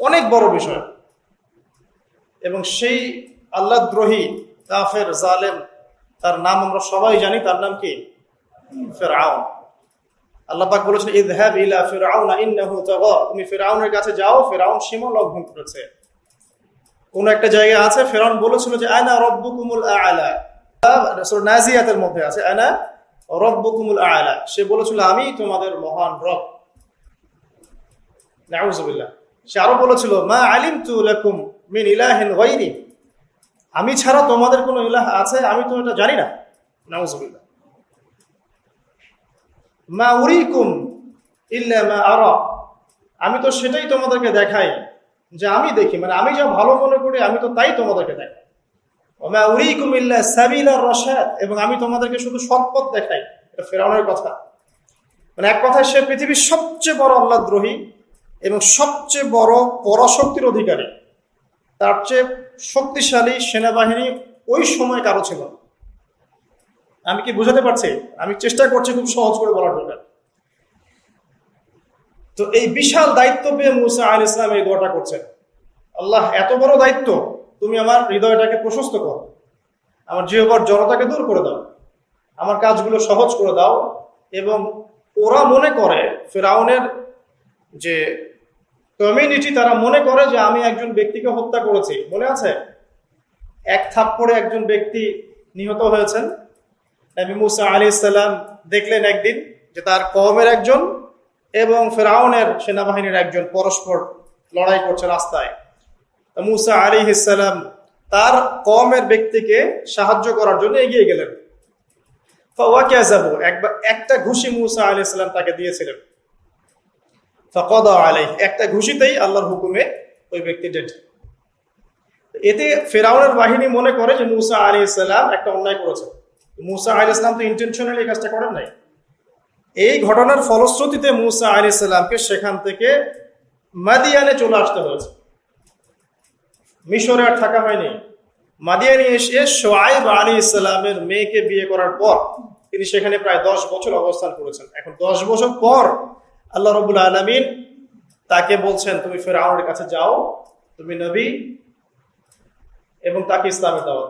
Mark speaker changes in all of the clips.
Speaker 1: অনেক বড় বিষয়। এবং সেই আল্লাহ দ্রোহী কাফের জালেম, তার নাম আমরা সবাই জানি, তার নাম কি? ফেরাউন আল্লাহ পাক বলেছেন, ইযহাব ইলা তাগা। তুমি ফিরআউনের কাছে যাও, ফিরআউন সীমা লঙ্ঘন করেছে। কোন একটা জায়গায় আছে ফেরাউন বলেছিল যে, আনা রব্বুকুমুল আ'লা। সূরা নাজিয়াতের মধ্যে আছে, আনা রব্বুকুমুল আ'লা। সে বলেছিল, আমি তোমাদের মহান রব। নাউজুবিল্লাহ। সে আরও বলেছিল, মা আলিমতু লাকুম মিন ইলাহিন আমি ছাড়া তোমাদের কোনো ইলাহ আছে? আমি তো এটা জানি না। নাউজুবিল্লাহ। মা উরিকুম ইল্লা মা আরা। আমি তো সেটাই তোমাদেরকে দেখাই যে আমি দেখি। মানে আমি যা ভালো মনে করি, আমি তো তাই তোমাদেরকে দেখাই। মা উরিকুম ইল্লা সাবিলা রশাদ। এবং আমি তোমাদেরকে শুধু সৎপথ দেখাই। এটা ফেরাউনের কথা। মানে এক কথায় সে পৃথিবীর সবচেয়ে বড় আল্লাহদ্রোহী এবং সবচেয়ে বড় পরাশক্তির অধিকারী, তার চেয়ে শক্তিশালী সেনাবাহিনী ওই সময় কারও ছিল। আমি কি বুঝাতে পারছি? আমি চেষ্টা করছি খুব সহজ করে বলার জন্য। তো এই বিশাল দায়িত্ব পেয়ে মুসা আল ইসলাম এই দোয়াটা করছেন। আল্লাহ, এত বড় দায়িত্ব, তুমি আমার হৃদয়টাকে প্রশস্ত করো। আমার জিহবার জড়তাকে দূর করে দাও। আমার কাজগুলো সহজ করে দাও। এবং ওরা মনে করে ফেরাউনের যে কমিউনিটি তারা মনে করে যে আমি একজন ব্যক্তিকে হত্যা করেছি। মনে আছে? এক থাপ্পড়ে একজন ব্যক্তি নিহত হয়েছেন। নবী মুসা আলী সাল্লাম দেখলেন একদিন যে তার কমের একজন এবং ফেরাউনের সেনাবাহিনীর একজন পরস্পর লড়াই করছে রাস্তায়। মুসা আলী ইসাল্লাম তার কমের ব্যক্তিকে সাহায্য করার জন্য এগিয়ে গেলেন। একবার একটা ঘুষি মুসা আলী ইসলাম তাকে দিয়েছিলেন। আলাই একটা ঘুষিতেই আল্লাহর হুকুমে ওই ব্যক্তি ডেড এতে ফেরাউনের বাহিনী মনে করে যে মুসা আলী ইসলাম একটা অন্যায় করেছে। মুসা আলী ইসলাম তো ইন্টেনশনালি কাজটা করেন নাই। এই ঘটনার ফলশ্রুতিতে মুসা আলী ইসলামকে সেখান থেকে মাদিয়ানে চলে আসতে হয়েছে। মিশরে আর থাকা হয়নি। মাদিয়ানে এসে সোয়াইব আলী ইসলামের মেয়েকে বিয়ে করার পর তিনি সেখানে প্রায় দশ বছর অবস্থান করেছেন। এখন দশ বছর পর আল্লাহ রবুল আলমিন তাকে বলছেন, তুমি ফেরাউনের কাছে যাও, তুমি নবী এবং তাকে ইসলামের দাও।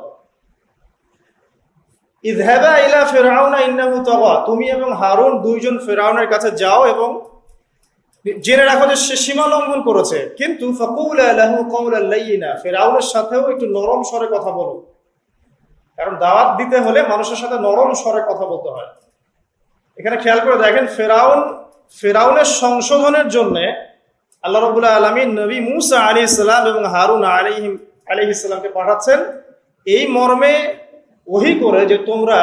Speaker 1: ইদহাবা ইলা ফেরাউনা ইন্নাহু তুমি এবং হারুন দুইজন ফেরাউনের কাছে যাও এবং জেনে রাখো যে সে সীমা লঙ্ঘন করেছে। কিন্তু ফাকুল লাহু কওলাল লাইয়িনা। ফেরাউনের সাথেও একটু নরম স্বরে কথা বলো। কারণ দাওয়াত দিতে হলে মানুষের সাথে নরম স্বরে কথা বলতে হয়। এখানে খেয়াল করে দেখেন ফেরাউন ফেরাউনের সংশোধনের জন্য আল্লাহ রবুল্লাহ আলমী নবী মুসা আলী ইসলাম এবং হারুন আলিহিম আলী পাঠাচ্ছেন। এই মর্মে ওহি করে যে তোমরা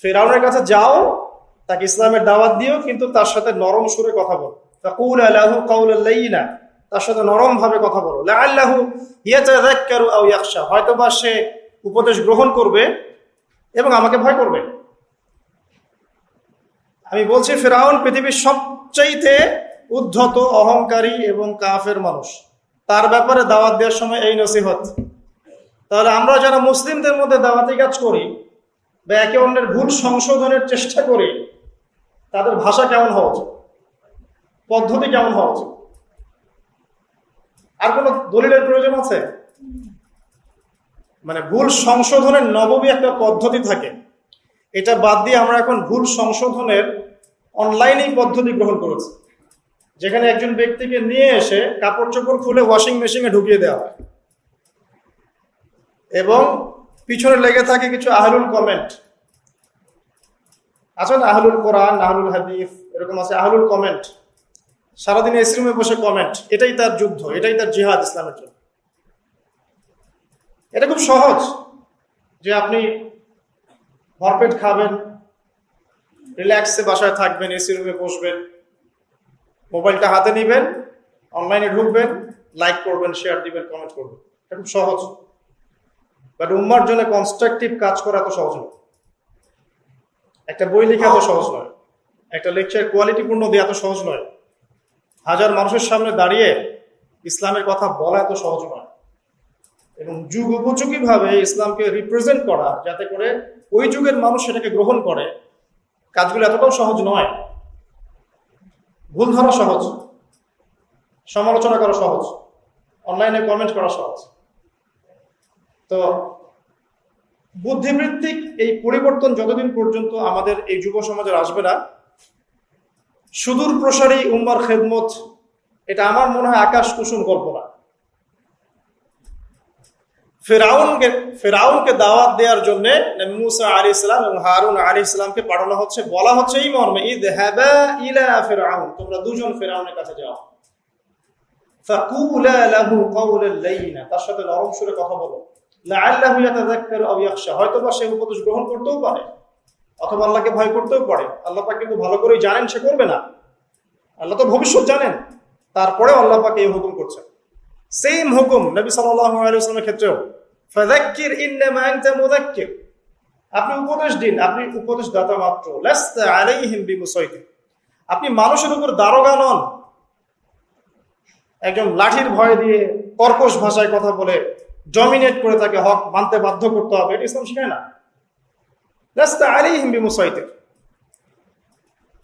Speaker 1: ফেরাউনের কাছে যাও, তাকে ইসলামের দাওয়াত দিও, কিন্তু তার সাথে নরম সুরে কথা বলো। তাকুল আল্লাহ কাউল না তার সাথে নরম ভাবে কথা বলো। আল্লাহ ইয়াতাযাক্কারু আও ইয়াখশা হয়তো বা সে উপদেশ গ্রহণ করবে এবং আমাকে ভয় করবে। আমি বলছি, ফেরাউন পৃথিবীর সবচাইতে উদ্ধত, অহংকারী এবং কাফের মানুষ। তার ব্যাপারে দাওয়াত দেওয়ার সময় এই নসিহত। তাহলে আমরা যারা মুসলিমদের মধ্যে দাওয়াতি কাজ করি বা একে অন্যের ভুল সংশোধনের চেষ্টা করি, তাদের ভাষা কেমন হওয়া উচিত? পদ্ধতি কেমন হওয়া উচিত? আর কোনো দলিলের প্রয়োজন আছে? মানে ভুল সংশোধনের নবমী একটা পদ্ধতি থাকে। এটা বাদ দিয়ে আমরা এখন ভুল সংশোধনের অনলাইনেই পদ্ধতি গ্রহণ করেছি। যেখানে একজন ব্যক্তিকে নিয়ে এসে কাপড় চোপড় খুলে ওয়াশিং মেশিনে ঢুকিয়ে দেওয়া হয়। এবং পিছনে লেগে থাকে কিছু আহলুল কমেন্ট আছে না আহলুল কোরআন, আহলুল হাদিফ এরকম আছে আহলুল কমেন্ট সারাদিন এসি রুমে বসে কমেন্ট এটাই তার যুদ্ধ, এটাই তার জিহাদ ইসলামের জন্য। এটা খুব সহজ যে আপনি ভরপেট খাবেন রিল্যাক্সে বাসায় থাকবেন এসি রুমে বসবেন মোবাইলটা হাতে নেবেন অনলাইনে ঢুকবেন লাইক করবেন শেয়ার দিবেন কমেন্ট করবেন। এটা খুব সহজ। বাট উম্মার জন্য কনস্ট্রাকটিভ কাজ করা এত সহজ নয়। একটা বই লেখা এত সহজ নয়। একটা লেকচার কোয়ালিটিপূর্ণ দেওয়া এত সহজ নয়। হাজার মানুষের সামনে দাঁড়িয়ে ইসলামের কথা বলা এত সহজ নয়। এবং যুগ উপযোগী ভাবে ইসলামকে রিপ্রেজেন্ট করা, যাতে করে ওই যুগের মানুষ সেটাকে গ্রহণ করে, কাজগুলো এতটাও সহজ নয়। ভুল ধরা সহজ। সমালোচনা করা সহজ। অনলাইনে কমেন্ট করা সহজ। তো বুদ্ধিবৃত্তিক এই পরিবর্তন যতদিন পর্যন্ত আমাদের এই যুব সমাজের আসবে না সুদূর প্রসারী উম্মার খেদমত, এটা আমার মনে হয় আকাশ কুসুম কল্পনা ফেরাউনকে ফেরাউনকে দাওয়াত দেওয়ার জন্য মুসা আলী ইসলাম এবং হারুন আলী ইসলামকে পাঠানো হচ্ছে। বলা হচ্ছে, এই মর্মে ঈদ হ্যাবা ইলা ফেরাউন, তোমরা দুজন ফেরাউনের কাছে যাও। তার সাথে নরম সুরে কথা বলো। ইয়াখশা, হয়তোবা সে উপদেশ গ্রহণ করতেও পারে, অথবা আল্লাহকে ভয় করতেও পারে। আল্লাহ পাক কিন্তু ভালো করেই জানেন, সে করবে না। আল্লাহ তো ভবিষ্যৎ জানেন। তারপরে আল্লাহ পাক এই হুকুম করছেন। সেম হুকুম নবী ওয়াসাল্লামের ক্ষেত্রেও। ফাযাক্কির ইন্নামা আনতা মুযাক্কির। আপনি উপদেশ দিন, আপনি উপদেশ দাতা মাত্র। লাস্তা আলাইহিম বিমুসাইতির আপনি মানুষের উপর দারোগা নন। একজন লাঠির ভয় দিয়ে কর্কশ ভাষায় কথা বলে ডমিনেট করে তাকে হক মানতে বাধ্য করতে হবে, এটা ইসলাম শিখায় না। লাস্তা আলাইহিম বিমুসাইতির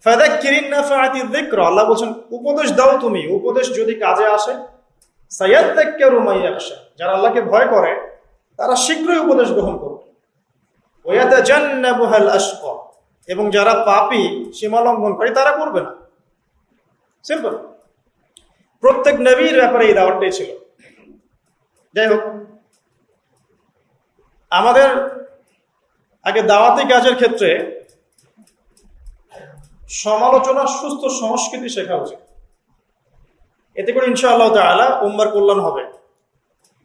Speaker 1: ফাযাক্কিরিন নাফাআতি যিকরা। আল্লাহ বলেন উপদেশ দাও তুমি। উপদেশ যদি কাজে আসে যারা আল্লাহকে ভয় করে, তারা শীঘ্রই উপদেশ গ্রহণ করবে। এবং যারা পাপী, সীমা লঙ্ঘনকারী, তারা করবে না। সিম্পল প্রত্যেক নবীর ব্যাপারে এই দাওয়াতটাই ছিল। যাই হোক, আমাদের আগে দাওয়াতি কাজের ক্ষেত্রে সমালোচনা সুস্থ সংস্কৃতি শেখা উচিত। এতে করে ইনশাআল্লাহ তালা উম্মার কল্যাণ হবে।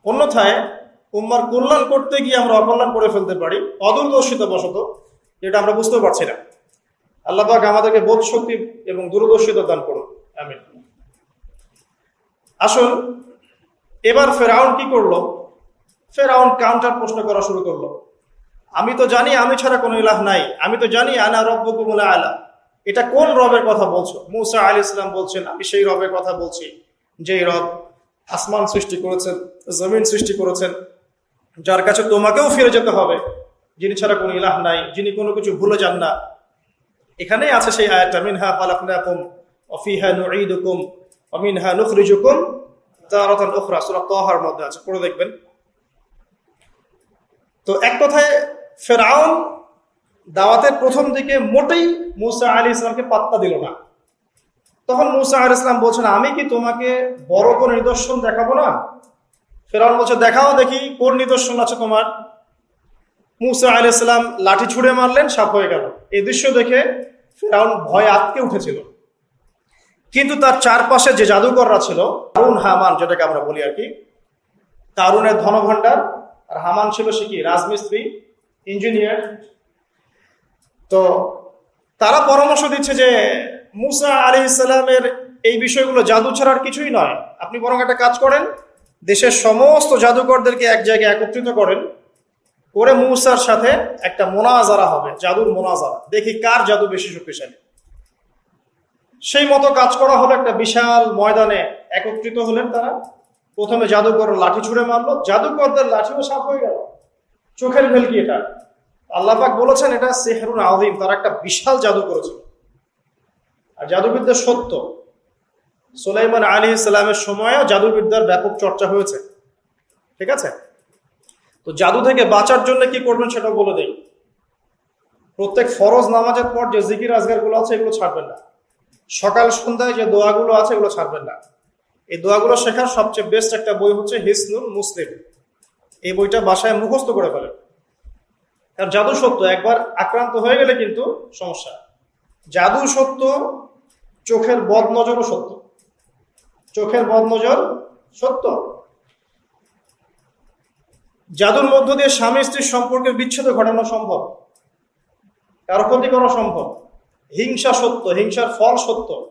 Speaker 1: অন্যথায় উম্মার কল্যাণ করতে গিয়ে আমরা অকল্যাণ করে ফেলতে পারি অদূরদর্শিতা বশত যেটা আমরা বুঝতেও পারছি না। আল্লাহ পাক আমাদেরকে বোধ শক্তি এবং দূরদর্শিতা দান করুন। আমি আসল এবার ফেরাউন কি করল? ফেরাউন কাউন্টার প্রশ্ন করা শুরু করল। আমি তো জানি আমি ছাড়া কোনো ইলাহ নাই। আমি তো জানি আনা রব্বকুমুলা আলা। এটা কোন রবের কথা বলছো? মুসা আলী ইসলাম বলছেন, আমি সেই রবের কথা বলছি। যে রব আসমান সৃষ্টি করেছেন, জমিন সৃষ্টি করেছেন, যার কাছে তোমাকেও ফিরে যেতে হবে। যিনি ছাড়া কোনো ইলাহ নাই, যিনি কোনো কিছু ভুলে যান না। এখানেই আছে সেই আয়াতটা, মিনহা খালাকনাকুম অফিহা নুঈদুকুম অমিনহা নুখরিজুকুম তারাতান উখরা। সূরা তাহার মধ্যে আছে, পড়ে দেখবেন। তো এক কথায়, ফেরাউন দাওয়াতের প্রথম দিকে মোটেই মুসা আলী ইসলামকে পাত্তা দিল না। তখন মুসা আলী ইসলাম বলছেন, আমি কি তোমাকে বড় কোন নিদর্শন দেখাবো না? ফেরাউন বলছে, দেখাও দেখি, কোন নিদর্শন আছে তোমার? মুসা আলী ইসলাম লাঠি ছুড়ে মারলেন, সাপ হয়ে গেল। এই দৃশ্য দেখে ফেরাউন ভয় আটকে উঠেছিল। কিন্তু তার চারপাশে যে জাদুকররা ছিল তারুণ হামান, যেটাকে আমরা বলি আর কি, তারুণের ধনভাণ্ডার, আর হামান ছিল সে কি, রাজমিস্ত্রি, ইঞ্জিনিয়ার। তো তারা পরামর্শ দিচ্ছে যে মুসা আলি ইসলামের এই বিষয়গুলো জাদু ছাড়ার কিছুই নয়। আপনি বরং একটা কাজ করেন, দেশের সমস্ত জাদুকরদেরকে এক জায়গায় একত্রিত করেন, করে মুসার সাথে একটা মোনাজারা হবে, জাদুর মোনাজারা। দেখি কার জাদু বেশি শক্তিশালী। সেই মতো কাজ করা হলো একটা বিশাল ময়দানে একত্রিত হলেন তারা। প্রথমে জাদুকর লাঠি ছুড়ে মারলো। জাদুকরদের লাঠিও সাপ হয়ে গেল। চোখের ভেলকি এটা। আল্লাপাক বলেছেন, এটা সেহরুন আদিম তারা একটা বিশাল জাদু করেছিল। আর জাদুবিদ্যা সত্য। সোলাইমান আলী ইসলামের সময়ও জাদুবিদ্যার ব্যাপক চর্চা হয়েছে। ঠিক আছে? তো জাদু থেকে বাঁচার জন্য কি করবেন সেটা বলে দেই। প্রত্যেক ফরজ নামাজের পর যে জিকির আজগারগুলো আছে, এগুলো ছাড়বেন না। সকাল সন্ধ্যায় যে দোয়াগুলো আছে, এগুলো ছাড়বেন না। এই দোয়াগুলো শেখার সবচেয়ে বেস্ট একটা বই হচ্ছে হিসনুল মুসলিম। এই বইটা বাসায় মুখস্থ করে ফেলেন। কারণ জাদু সত্য, একবার আক্রান্ত হয়ে গেলে কিন্তু সমস্যা। জাদু সত্য চোখের বদ নজরও সত্য। চোখের বদ নজর সত্য। জাদুর মধ্য দিয়ে স্বামী স্ত্রীর সম্পর্কের বিচ্ছেদ ঘটানো সম্ভব। কারও ক্ষতি করা সম্ভব। হিংসা সত্য, হিংসার ফল সত্য।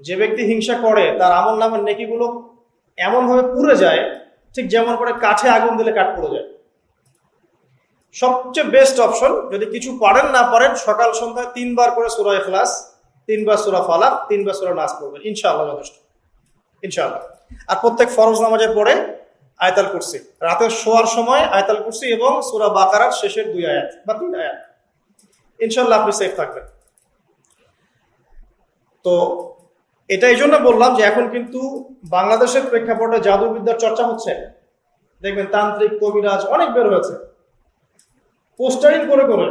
Speaker 1: যে ব্যক্তি হিংসা করে, তার আমল নামের নেকিগুলো এমনভাবে পুড়ে যায়, ঠিক যেমন করে কাঠে আগুন দিলে কাঠ পুড়ে যায়। সবচেয়ে বেস্ট অপশন যদি কিছু পারেন না পারেন, সকাল সন্ধ্যায় তিনবার করে সুরা এখলাস তিনবার সুরা ফালাক, তিনবার সুরা নাচ করবেন ইনশাআল্লাহ যথেষ্ট। ইনশাআল্লাহ। আর প্রত্যেক ফরজ নামাজের পরে আয়তাল কুরসি। রাতের শোয়ার সময় আয়তাল কুরসি এবং সুরা বাকারার শেষের দুই আয়াত বা তিন আয়াত। ইনশাল্লাহ আপনি সেফ থাকবেন। তো এটা এই জন্য বললাম যে এখন কিন্তু বাংলাদেশের প্রেক্ষাপটে জাদুবিদ্যার চর্চা হচ্ছে। দেখবেন তান্ত্রিক, কবিরাজ অনেক বের হয়েছে। পোস্টারিং করে করে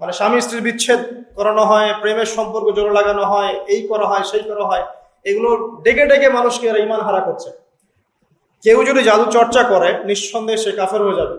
Speaker 1: মানে স্বামী স্ত্রীর বিচ্ছেদ করানো হয়, প্রেমের সম্পর্ক জোর লাগানো হয়, এই করা হয়, সেই করা হয়, এগুলো ডেকে ডেকে মানুষকে এরা ইমান হারা করছে। কেউ যদি জাদু চর্চা করে, নিঃসন্দেহে সে কাফের হয়ে যাবে।